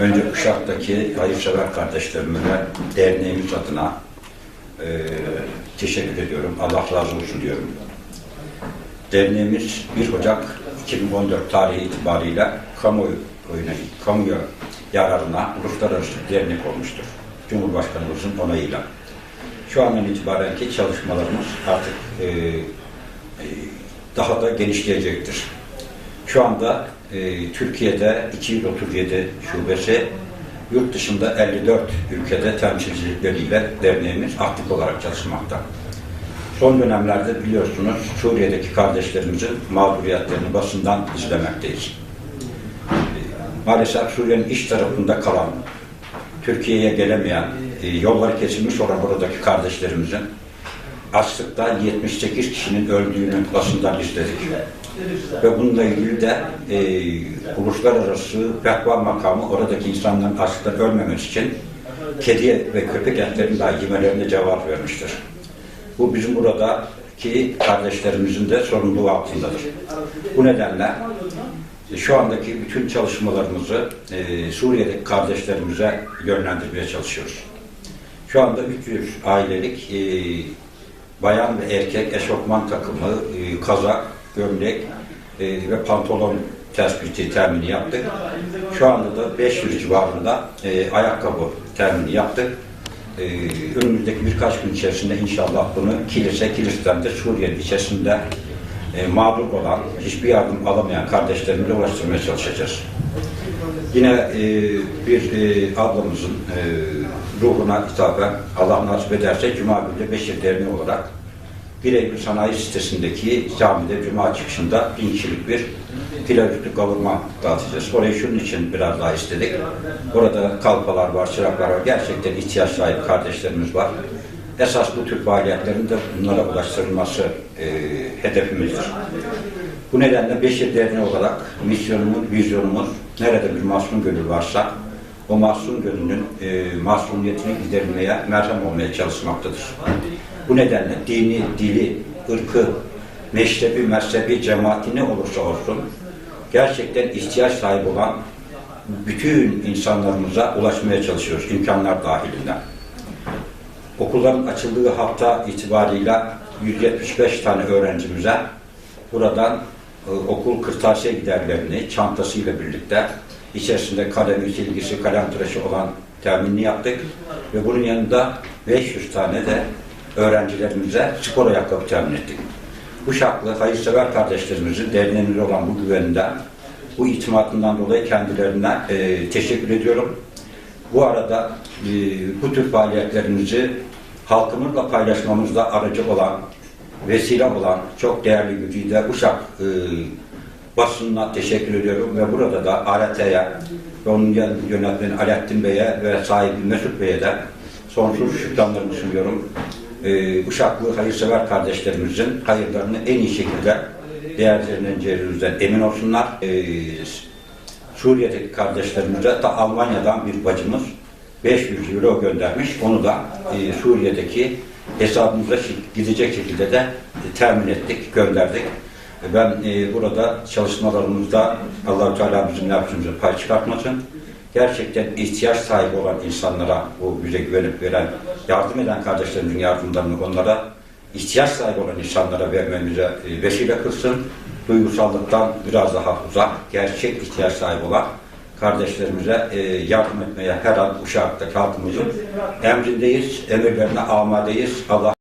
Önce Uşak'taki hayırsever kardeşlerime derneğimiz adına e, teşekkür ediyorum. Allah razı olsun diyorum. Derneğimiz 1 Ocak 2014 tarihi itibariyle kamuoyu oyuna, kamuya yararına uluslararası dernek olmuştur. Cumhurbaşkanımızın onayıyla. Şu andan itibarenki çalışmalarımız artık e, e, daha da genişleyecektir. Şu anda e, Türkiye'de 237 şubesi, yurt dışında 54 ülkede temsilcilikleriyle derneğimiz aktif olarak çalışmakta. Son dönemlerde biliyorsunuz Suriye'deki kardeşlerimizin mağduriyetlerini basından izlemekteyiz. Maalesef Suriye'nin iç tarafında kalan, Türkiye'ye gelemeyen, e, yolları kesilmiş olan buradaki kardeşlerimizin açlıkta 78 kişinin öldüğünü basından izledik. Ve bununla ilgili de e, uluslararası fetva makamı oradaki insanların açlıktan ölmemesi için kedi ve köpek etlerini dahi yemelerine cevap vermiştir. Bu bizim buradaki kardeşlerimizin de sorumluluğu altındadır. Bu nedenle e, şu andaki bütün çalışmalarımızı e, Suriye'deki kardeşlerimize yönlendirmeye çalışıyoruz. Şu anda 300 ailelik e, bayan ve erkek eşofman takımı, e, kazak, gömlek e, ve pantolon tespiti temini yaptık. Şu anda da 500 civarında e, ayakkabı temini yaptık. E, önümüzdeki birkaç gün içerisinde inşallah bunu kilise, kilisten de Suriye'nin içerisinde e, mağdur olan, hiçbir yardım alamayan kardeşlerimize ulaştırmaya çalışacağız. Yine e, bir e, ablamızın e, ruhuna hitaben Allah nasip ederse Cuma günü Beşir Derneği olarak bir Eylül Sanayi sitesindeki camide Cuma çıkışında bin kişilik bir pilavüklü kavurma dağıtacağız. Orayı şunun için biraz daha istedik. Orada kalpalar var, çıraklar var. Gerçekten ihtiyaç sahibi kardeşlerimiz var. Esas bu tür faaliyetlerin de bunlara ulaştırılması e, hedefimizdir. Bu nedenle Beşir Derneği olarak misyonumuz, vizyonumuz nerede bir masum gönül varsa o masum gönlünün e, masumiyetini gidermeye, merhem olmaya çalışmaktadır. Bu nedenle dini, dili, ırkı, meşrebi, mezhebi, cemaati ne olursa olsun gerçekten ihtiyaç sahibi olan bütün insanlarımıza ulaşmaya çalışıyoruz imkanlar dahilinde. Okulların açıldığı hafta itibarıyla 175 tane öğrencimize buradan e, okul kırtasiye giderlerini çantasıyla birlikte içerisinde kalemi, silgisi, kalem tıraşı olan teminini yaptık ve bunun yanında 500 tane de öğrencilerimize spor ayakkabı temin ettik. Bu şartlı hayırsever kardeşlerimizin derneğimize olan bu güveninden, bu itimatından dolayı kendilerine e, teşekkür ediyorum. Bu arada e, bu tür faaliyetlerimizi halkımızla paylaşmamızda aracı olan, vesile olan çok değerli gücüyle Uşak e, basınına teşekkür ediyorum ve burada da ART'ye ve onun yönetmeni Alaaddin Bey'e ve sahibi Mesut Bey'e de sonsuz şükranlarımı sunuyorum. Ee, Uşaklı hayırsever kardeşlerimizin hayırlarını en iyi şekilde değerlendireceğimizden emin olsunlar. Ee, Suriye'deki kardeşlerimize de Almanya'dan bir bacımız 500 euro göndermiş. Onu da e, Suriye'deki hesabımıza gidecek şekilde de temin ettik, gönderdik. Ben e, burada çalışmalarımızda allah Teala bizim yaptığımızı pay çıkartmasın. Gerçekten ihtiyaç sahibi olan insanlara bu bize güvenip veren, yardım eden kardeşlerimizin yardımlarını onlara ihtiyaç sahibi olan insanlara vermemize e, vesile kılsın. Duygusallıktan biraz daha uzak, gerçek ihtiyaç sahibi olan kardeşlerimize e, yardım etmeye her an Uşak'ta halkımızın emrindeyiz, emirlerine amadeyiz. Allah